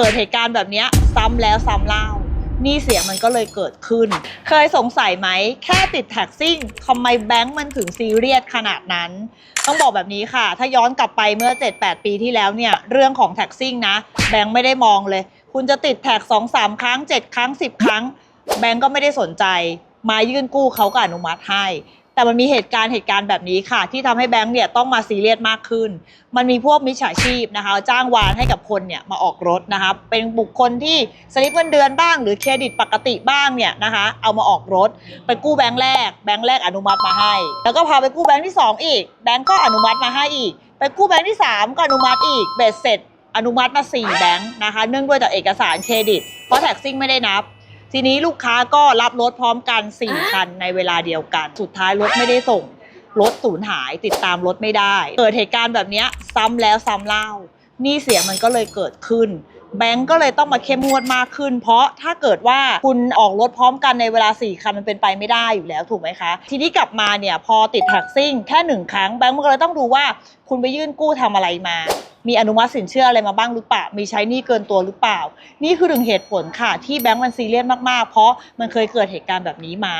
เกิดเหตุการณ์แบบนี้ซ้ำแล้วซ้ำเล่านี่เสียมันก็เลยเกิดขึ้น เคยสงสัยไหม แค่ติดแท็กซิ่งทำไมแบงก์มันถึงซีเรียสขนาดนั้น ต้องบอกแบบนี้ค่ะ ถ้าย้อนกลับไปเมื่อ 7-8 ปีที่แล้วเนี่ย เรื่องของแท็กซิ่งนะ แบงก์ไม่ได้มองเลย คุณจะติดแท็ก 2-3 ครั้ง 7 ครั้ง 10 ครั้ง แบงก์ก็ไม่ได้สนใจ มายื่นกู้เขาก็อนุมัติให้ แต่มันมีเหตุการณ์เหตุการณ์แบบนี้ค่ะ ที่ทำให้แบงก์เนี่ยต้องมาซีเรียสมากขึ้น มันมีพวกมิจฉาชีพนะคะจ้างวานให้กับคนเนี่ยมาออกรถนะคะเป็นบุคคลที่สลิปเงินเดือนบ้าง หรือเครดิตปกติบ้างเนี่ยนะคะเอามาออกรถ ไปกู้แบงค์แรกแบงค์แรกอนุมัติมาให้ แล้วก็พาไปกู้แบงค์ที่ 2 อีก แบงค์ก็อนุมัติมาให้อีก ไปกู้แบงค์ที่ 3 ก็อนุมัติอีกเบ็ดเสร็จอนุมัติมา4แบงค์นะคะเนื่องด้วยจากเอกสารเครดิต เพราะแท็กซิ่งไม่ได้นับ ทีนี้ลูกค้าก็รับรถพร้อมกัน 4 คันในเวลาเดียวกัน สุดท้ายรถไม่ได้ส่ง รถสูญหายติดตามรถไม่ได้ เกิดเหตุการณ์แบบเนี้ยซ้ำแล้วซ้ำเล่าหนี้เสียมันก็เลยเกิดขึ้น แบงก์ก็เลยต้องมาเข้มงวดมากขึ้น เพราะถ้าเกิดว่าคุณออกรถพร้อมกันในเวลา 4 คันมันเป็นไปไม่ได้อยู่แล้วถูกไหมคะ ทีนี้กลับมาเนี่ยพอติดแท็กซิ่งแค่หนึ่งครั้งแบงก์มันก็เลยต้องดูว่าคุณไปยื่นกู้ทำอะไรมา มีอนุมัติสินเชื่ออะไรมาบ้างหรือเปล่า มีใช้หนี้เกินตัวหรือเปล่า นี่คือหนึ่งเหตุผลค่ะ ที่แบงก์มันซีเรียสมากๆ เพราะมันเคยเกิดเหตุการณ์แบบนี้มา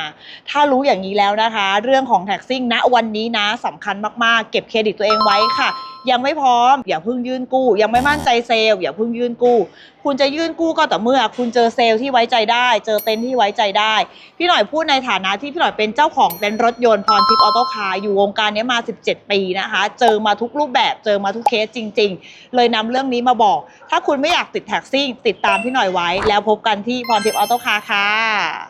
ถ้ารู้อย่างนี้แล้วนะคะ เรื่องของแท็กซิ่งณวันนี้นะสำคัญมากๆ เก็บเครดิตตัวเองไว้ค่ะยังไม่พร้อม อย่าเพิ่งยื่นกู้ ยังไม่มั่นใจเซลล์อย่าเพิ่งยื่นกู้ คุณจะยื่นกู้ก็ต่อเมื่อ คุณเจอเซลล์ที่ไว้ใจได้ เจอเต็นท์ที่ไว้ใจได้ พี่หน่อยพูดในฐานะที่พี่หน่อยเป็นเจ้าของเต็นท์รถยนต์พรทิพย์ออโต้คาร์อยู่วงการนี้มา 17 ปีนะคะ เจอมาทุกรูปแบบเจอมาทุกเคสจริง ๆ เลยนำเรื่องนี้มาบอก ถ้าคุณไม่อยากติดแท็กซิ่ติดตามพี่หน่อยไว้ แล้วพบกันที่พรทิพย์ออโต้คาร์ค่ะ